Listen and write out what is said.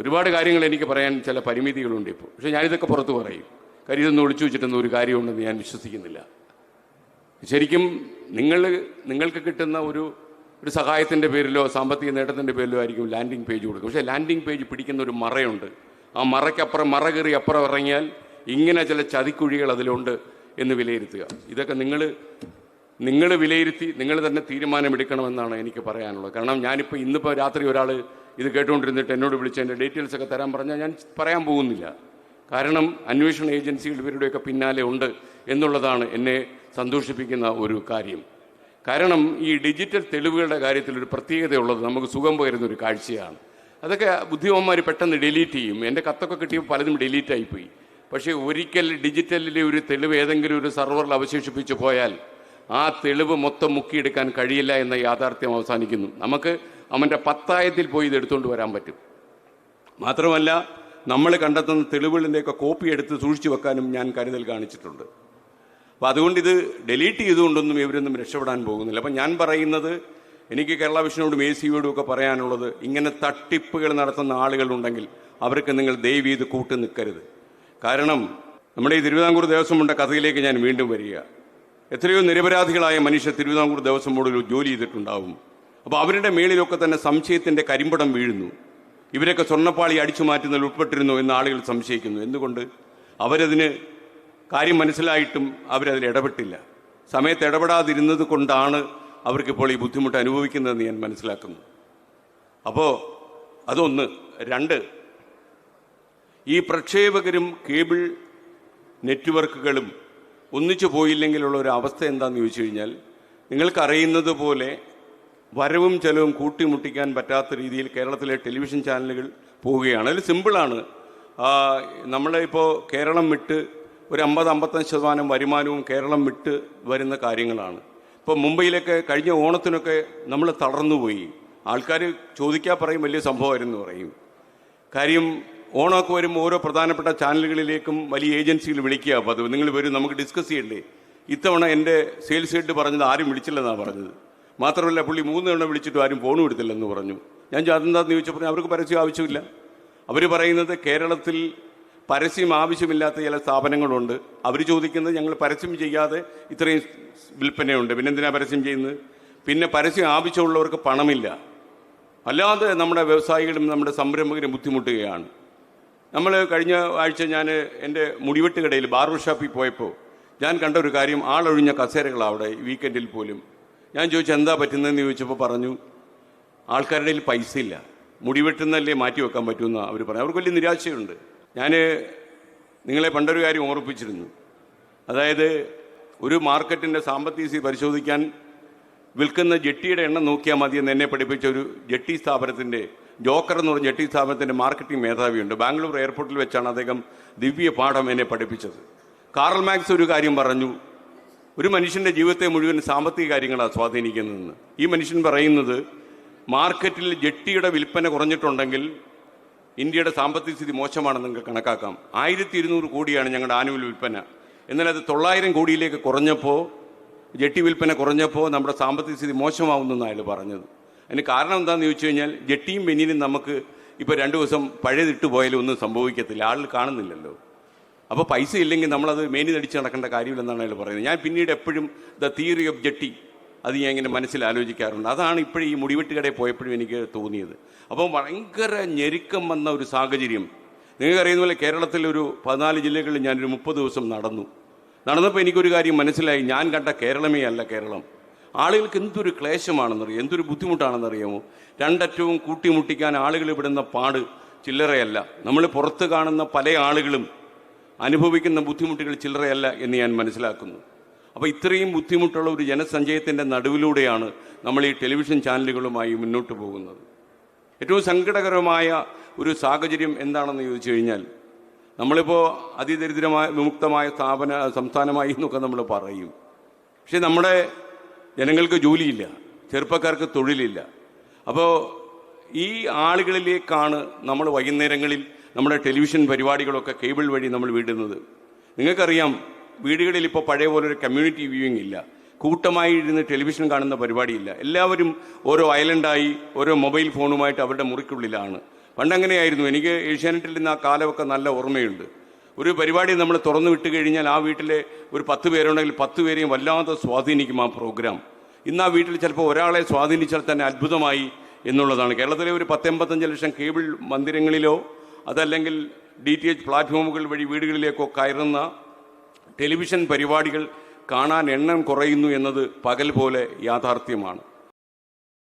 ഒരുപാട് കാര്യങ്ങൾ എനിക്ക് പറയാൻ ചില പരിമിതികളുണ്ട് ഇപ്പോൾ പക്ഷേ ഞാനിതൊക്കെ പുറത്ത് പറയും. കാര്യം ഇതൊന്നും ഒളിച്ചു വെച്ചിട്ടൊന്നും ഒരു കാര്യമുണ്ടെന്ന് ഞാൻ വിശ്വസിക്കുന്നില്ല. ശരിക്കും നിങ്ങൾ നിങ്ങൾക്ക് കിട്ടുന്ന ഒരു ഒരു സഹായത്തിന്റെ പേരിലോ സാമ്പത്തിക നേട്ടത്തിന്റെ പേരിലോ ആയിരിക്കും ലാൻഡിംഗ് പേജ് കൊടുക്കുക. പക്ഷേ ലാൻഡിംഗ് പേജ് പിടിക്കുന്ന ഒരു മറയുണ്ട്. ആ മറയ്ക്കപ്പുറം മറ കയറി അപ്പുറം ഇറങ്ങിയാൽ ഇങ്ങനെ ചില ചതിക്കുഴികൾ അതിലുണ്ട് എന്ന് വിലയിരുത്തുക. ഇതൊക്കെ നിങ്ങൾ നിങ്ങൾ വിലയിരുത്തി നിങ്ങൾ തന്നെ തീരുമാനമെടുക്കണമെന്നാണ് എനിക്ക് പറയാനുള്ളത്. കാരണം ഞാനിപ്പോൾ ഇന്നിപ്പോൾ രാത്രി ഒരാൾ ഇത് കേട്ടുകൊണ്ടിരുന്നിട്ട് എന്നോട് വിളിച്ച് എന്റെ ഡീറ്റെയിൽസ് ഒക്കെ തരാൻ പറഞ്ഞാൽ ഞാൻ പറയാൻ പോകുന്നില്ല. കാരണം അന്വേഷണ ഏജൻസികൾ ഇവരുടെയൊക്കെ പിന്നാലെ ഉണ്ട് എന്നുള്ളതാണ് എന്നെ സന്തോഷിപ്പിക്കുന്ന ഒരു കാര്യം. കാരണം ഈ ഡിജിറ്റൽ തെളിവുകളുടെ കാര്യത്തിൽ ഒരു പ്രത്യേകതയുള്ളത് നമുക്ക് സുഖം പകരുന്ന ഒരു കാഴ്ചയാണ്. അതൊക്കെ ബുദ്ധിമാന്മാർ പെട്ടെന്ന് ഡിലീറ്റ് ചെയ്യും. എന്റെ കത്തൊക്കെ കിട്ടിയപ്പോൾ പലതും ഡിലീറ്റ് ആയിപ്പോയി പക്ഷേ ഒരിക്കൽ ഡിജിറ്റലിലെ ഒരു തെളിവ് ഏതെങ്കിലും ഒരു സർവറിൽ അവശേഷിപ്പിച്ചു പോയാൽ ആ തെളിവ് മൊത്തം മുക്കിയെടുക്കാൻ കഴിയില്ല എന്ന യാഥാർത്ഥ്യം അവസാനിക്കുന്നു. നമുക്ക് അവന്റെ പത്തായത്തിൽ പോയി ഇത് എടുത്തുകൊണ്ട് വരാൻ പറ്റും. മാത്രമല്ല നമ്മൾ കണ്ടെത്തുന്ന തെളിവുകളിന്റെയൊക്കെ കോപ്പി എടുത്ത് സൂക്ഷിച്ചു വെക്കാനും ഞാൻ കരുതൽ കാണിച്ചിട്ടുണ്ട്. അപ്പോൾ അതുകൊണ്ട് ഇത് ഡെലീറ്റ് ചെയ്തുകൊണ്ടൊന്നും ഇവരൊന്നും രക്ഷപ്പെടാൻ പോകുന്നില്ല. അപ്പം ഞാൻ പറയുന്നത് എനിക്ക് കേരള വിഷനോടും എ സിയോടും ഒക്കെ പറയാനുള്ളത് ഇങ്ങനെ തട്ടിപ്പുകൾ നടത്തുന്ന ആളുകളുണ്ടെങ്കിൽ അവർക്ക് നിങ്ങൾ ദയവ് ചെയ്ത് കൂട്ടു നിൽക്കരുത്. കാരണം നമ്മുടെ ഈ തിരുവിതാംകൂർ ദേവസ്വമുണ്ട കഥയിലേക്ക് ഞാൻ വീണ്ടും വരിക എത്രയോ നിരപരാധികളായ മനുഷ്യർ തിരുവിതാംകൂർ ദേവസ്വം ബോർഡിൽ ജോലി ചെയ്തിട്ടുണ്ടാവും. അപ്പോൾ അവരുടെ മേളിലൊക്കെ തന്നെ സംശയത്തിന്റെ കരിമ്പടം വീഴുന്നു. ഇവരൊക്കെ സ്വർണപ്പാളി അടിച്ചു മാറ്റുന്നതിൽ ഉൾപ്പെട്ടിരുന്നു എന്ന് ആളുകൾ സംശയിക്കുന്നു. എന്തുകൊണ്ട്? അവരതിന് കാര്യം മനസ്സിലായിട്ടും അവരതിൽ ഇടപെട്ടില്ല. സമയത്ത് ഇടപെടാതിരുന്നത് കൊണ്ടാണ് അവർക്കിപ്പോൾ ഈ ബുദ്ധിമുട്ട് അനുഭവിക്കുന്നതെന്ന് ഞാൻ മനസ്സിലാക്കുന്നു. അപ്പോൾ അതൊന്ന്. രണ്ട് ഈ പ്രക്ഷേപകരും കേബിൾ നെറ്റ്വർക്കുകളും ഒന്നിച്ചു പോയില്ലെങ്കിലുള്ള ഒരു അവസ്ഥ എന്താണെന്ന് ചോദിച്ചു കഴിഞ്ഞാൽ നിങ്ങൾക്കറിയുന്നത് പോലെ വരവും ചെലവും കൂട്ടിമുട്ടിക്കാൻ പറ്റാത്ത രീതിയിൽ കേരളത്തിലെ ടെലിവിഷൻ ചാനലുകൾ പോവുകയാണ്. അതിൽ സിമ്പിളാണ്. നമ്മളെ ഇപ്പോൾ കേരളം വിട്ട് ഒരു അമ്പത് അമ്പത്തഞ്ച് ശതമാനം വരുമാനവും കേരളം വിട്ട് വരുന്ന കാര്യങ്ങളാണ്. ഇപ്പോൾ മുംബൈയിലൊക്കെ കഴിഞ്ഞ ഓണത്തിനൊക്കെ നമ്മൾ തളർന്നുപോയി. ആൾക്കാർ ചോദിക്കാൻ പറയും വലിയ സംഭവമായിരുന്നു പറയും. കാര്യം ഓണമൊക്കെ വരുമ്പോൾ ഓരോ പ്രധാനപ്പെട്ട ചാനലുകളിലേക്കും വലിയ ഏജൻസികൾ വിളിക്കുക. പതിവ് നിങ്ങൾ വരും നമുക്ക് ഡിസ്കസ് ചെയ്യണ്ടേ? ഇത്തവണ എന്റെ സെയിൽസ് ഹെഡ് പറഞ്ഞത് ആരും വിളിച്ചില്ലെന്നാണ് പറഞ്ഞത്. മാത്രമല്ല പുള്ളി മൂന്ന് തവണ വിളിച്ചിട്ട് ആരും ഫോണും എടുത്തില്ലെന്ന് പറഞ്ഞു. ഞാൻ അതെന്താന്ന്? ചോദിച്ചപ്പോൾ അവർക്ക് പരസ്യം ആവശ്യമില്ല. അവർ പറയുന്നത് കേരളത്തിൽ പരസ്യം ആവശ്യമില്ലാത്ത ചില സ്ഥാപനങ്ങളുണ്ട്. അവർ ചോദിക്കുന്നത് ഞങ്ങൾ പരസ്യം ചെയ്യാതെ ഇത്രയും വിൽപ്പനയുണ്ട്. പിന്നെ എന്തിനാ പരസ്യം ചെയ്യുന്നത്? പിന്നെ പരസ്യം ആവശ്യമുള്ളവർക്ക് പണമില്ല. അല്ലാതെ നമ്മുടെ വ്യവസായികളും നമ്മുടെ സംരംഭകരും ബുദ്ധിമുട്ടുകയാണ്. നമ്മൾ കഴിഞ്ഞ ആഴ്ച ഞാൻ എന്റെ മുടിവെട്ട് കടയിൽ ബാർബർ ഷോപ്പിൽ പോയപ്പോൾ ഞാൻ കണ്ട ഒരു കാര്യം ആളൊഴിഞ്ഞ കസേരകളാണ് അവിടെ വീക്കെൻഡിൽ പോലും. ഞാൻ ചോദിച്ചു എന്താ പറ്റുന്നതെന്ന്? ചോദിച്ചപ്പോൾ പറഞ്ഞു ആൾക്കാരുടെ പൈസ ഇല്ല മുടിവെട്ടുന്നല്ലേ മാറ്റി വെക്കാൻ പറ്റുമെന്ന് അവർ പറഞ്ഞു അവർക്ക് വലിയ നിരാശയുണ്ട്. ഞാൻ നിങ്ങളെ പണ്ടൊരു കാര്യം ഓർപ്പിച്ചിരുന്നു അതായത് ഒരു മാർക്കറ്റിന്റെ സാമ്പത്തിക പരിശോധിക്കാൻ വിൽക്കുന്ന ജെട്ടിയുടെ എണ്ണം നോക്കിയാൽ മതി എന്ന് എന്നെ പഠിപ്പിച്ച ഒരു ജെട്ടി സ്ഥാപനത്തിന്റെ ജോക്കർ എന്ന് പറഞ്ഞ ജെട്ടി സ്ഥാപനത്തിന്റെ മാർക്കറ്റിംഗ് മേധാവിയുണ്ട്. ബാംഗ്ലൂർ എയർപോർട്ടിൽ വെച്ചാണ് അദ്ദേഹം ദിവ്യ പാഠം എന്നെ പഠിപ്പിച്ചത്. കാറൽ മാക്സ് ഒരു കാര്യം പറഞ്ഞു. ഒരു മനുഷ്യന്റെ ജീവിതത്തെ മുഴുവൻ സാമ്പത്തിക കാര്യങ്ങളാണ് സ്വാധീനിക്കുന്നതെന്ന്. ഈ മനുഷ്യൻ പറയുന്നത് മാർക്കറ്റിൽ ജെട്ടിയുടെ വിൽപ്പന കുറഞ്ഞിട്ടുണ്ടെങ്കിൽ ഇന്ത്യയുടെ സാമ്പത്തിക സ്ഥിതി മോശമാണെന്ന് നിങ്ങൾക്ക് കണക്കാക്കാം. ആയിരത്തി ഇരുന്നൂറ് കോടിയാണ് ഞങ്ങളുടെ ആനുവൽ വിൽപ്പന. എന്നാൽ അത് തൊള്ളായിരം കോടിയിലേക്ക് കുറഞ്ഞപ്പോൾ ജെട്ടി വിൽപ്പന കുറഞ്ഞപ്പോൾ നമ്മുടെ സാമ്പത്തിക സ്ഥിതി മോശമാവുന്നെന്നാണ് അയാൾ പറഞ്ഞത്. അതിന് കാരണം എന്താണെന്ന് ചോദിച്ചു കഴിഞ്ഞാൽ ജെട്ടിയും ബെന്നിനും നമുക്ക് ഇപ്പോൾ രണ്ട് ദിവസം പഴയതിട്ട് പോയാലും ഒന്നും സംഭവിക്കത്തില്ല. ആളിൽ കാണുന്നില്ലല്ലോ. അപ്പോൾ പൈസ ഇല്ലെങ്കിൽ നമ്മളത് മേനി നടിച്ച് നടക്കേണ്ട കാര്യമില്ലെന്നാണ് അയാൾ പറയുന്നത്. ഞാൻ പിന്നീട് എപ്പോഴും ദ തിയറി ഓഫ് ജെട്ടി അത് ഞാൻ ഇങ്ങനെ മനസ്സിൽ ആലോചിക്കാറുണ്ട്. അതാണ് ഇപ്പോഴും ഈ മുടിവെട്ട് കടയിൽ പോയപ്പോഴും എനിക്ക് തോന്നിയത്. അപ്പോൾ ഭയങ്കര ഞെരുക്കം വന്ന ഒരു സാഹചര്യം. നിങ്ങൾക്കറിയുന്ന പോലെ കേരളത്തിൽ ഒരു പതിനാല് ജില്ലകളിൽ ഞാനൊരു മുപ്പത് ദിവസം നടന്നു. നടന്നപ്പോൾ എനിക്കൊരു കാര്യം മനസ്സിലായി. ഞാൻ കണ്ട കേരളമേ അല്ല കേരളം. ആളുകൾക്ക് എന്തൊരു ക്ലേശമാണെന്നറിയാം? എന്തൊരു ബുദ്ധിമുട്ടാണെന്നറിയാമോ? രണ്ടറ്റവും കൂട്ടിമുട്ടിക്കാൻ ആളുകൾ വിടുന്ന പാട് ചില്ലറയല്ല. നമ്മൾ പുറത്ത് കാണുന്ന പല ആളുകളും അനുഭവിക്കുന്ന ബുദ്ധിമുട്ടുകൾ ചില്ലറയല്ല എന്ന് ഞാൻ മനസ്സിലാക്കുന്നു. അപ്പോൾ ഇത്രയും ബുദ്ധിമുട്ടുള്ള ഒരു ജനസഞ്ചയത്തിന്റെ നടുവിലൂടെയാണ് നമ്മൾ ഈ ടെലിവിഷൻ ചാനലുകളുമായി മുന്നോട്ട് പോകുന്നത്. ഏറ്റവും സങ്കടകരമായ ഒരു സാഹചര്യം എന്താണെന്ന് ചോദിച്ചു കഴിഞ്ഞാൽ നമ്മളിപ്പോൾ അതിദരിദ്രമായ വിമുക്തമായ സ്ഥാപന സംസ്ഥാനമായി എന്നൊക്കെ നമ്മൾ പറയും. പക്ഷേ നമ്മുടെ ജനങ്ങൾക്ക് ജോലിയില്ല ചെറുപ്പക്കാർക്ക് തൊഴിലില്ല. അപ്പോൾ ഈ ആളുകളിലേക്കാണ് നമ്മൾ വൈകുന്നേരങ്ങളിൽ നമ്മുടെ ടെലിവിഷൻ പരിപാടികളൊക്കെ കേബിൾ വഴി നമ്മൾ വിടുന്നത്. നിങ്ങൾക്കറിയാം വീടുകളിൽ ഇപ്പോൾ പഴയ പോലെ ഒരു കമ്മ്യൂണിറ്റി വ്യൂയിങ് ഇല്ല. കൂട്ടമായി ഇരുന്ന് ടെലിവിഷൻ കാണുന്ന പരിപാടിയില്ല. എല്ലാവരും ഓരോ ഐലൻഡായി ഓരോ മൊബൈൽ ഫോണുമായിട്ട് അവരുടെ മുറിക്കുള്ളിലാണ്. പണ്ടങ്ങനെയായിരുന്നു. എനിക്ക് ഏഷ്യാനെറ്റിൽ നിന്ന് ആ കാലമൊക്കെ നല്ല ഓർമ്മയുണ്ട്. ഒരു പരിപാടി നമ്മൾ തുറന്നു വിട്ട് കഴിഞ്ഞാൽ ആ വീട്ടിലെ ഒരു പത്ത് പേരുണ്ടെങ്കിൽ പത്ത് പേരെയും വല്ലാതെ സ്വാധീനിക്കും ആ പ്രോഗ്രാം. ഇന്ന് ആ വീട്ടിൽ ചിലപ്പോൾ ഒരാളെ സ്വാധീനിച്ചാൽ തന്നെ അത്ഭുതമായി എന്നുള്ളതാണ്. കേരളത്തിലെ ഒരു പത്തൊമ്പത്തഞ്ച് ലക്ഷം കേബിൾ മന്ദിരങ്ങളിലോ അതല്ലെങ്കിൽ ഡി ടി എച്ച് പ്ലാറ്റ്ഫോമുകൾ വഴി വീടുകളിലേക്കോ കയറുന്ന ടെലിവിഷൻ പരിപാടികൾ കാണാൻ എണ്ണം കുറയുന്നു എന്നത് പകൽ പോലെ യാഥാർത്ഥ്യമാണ്.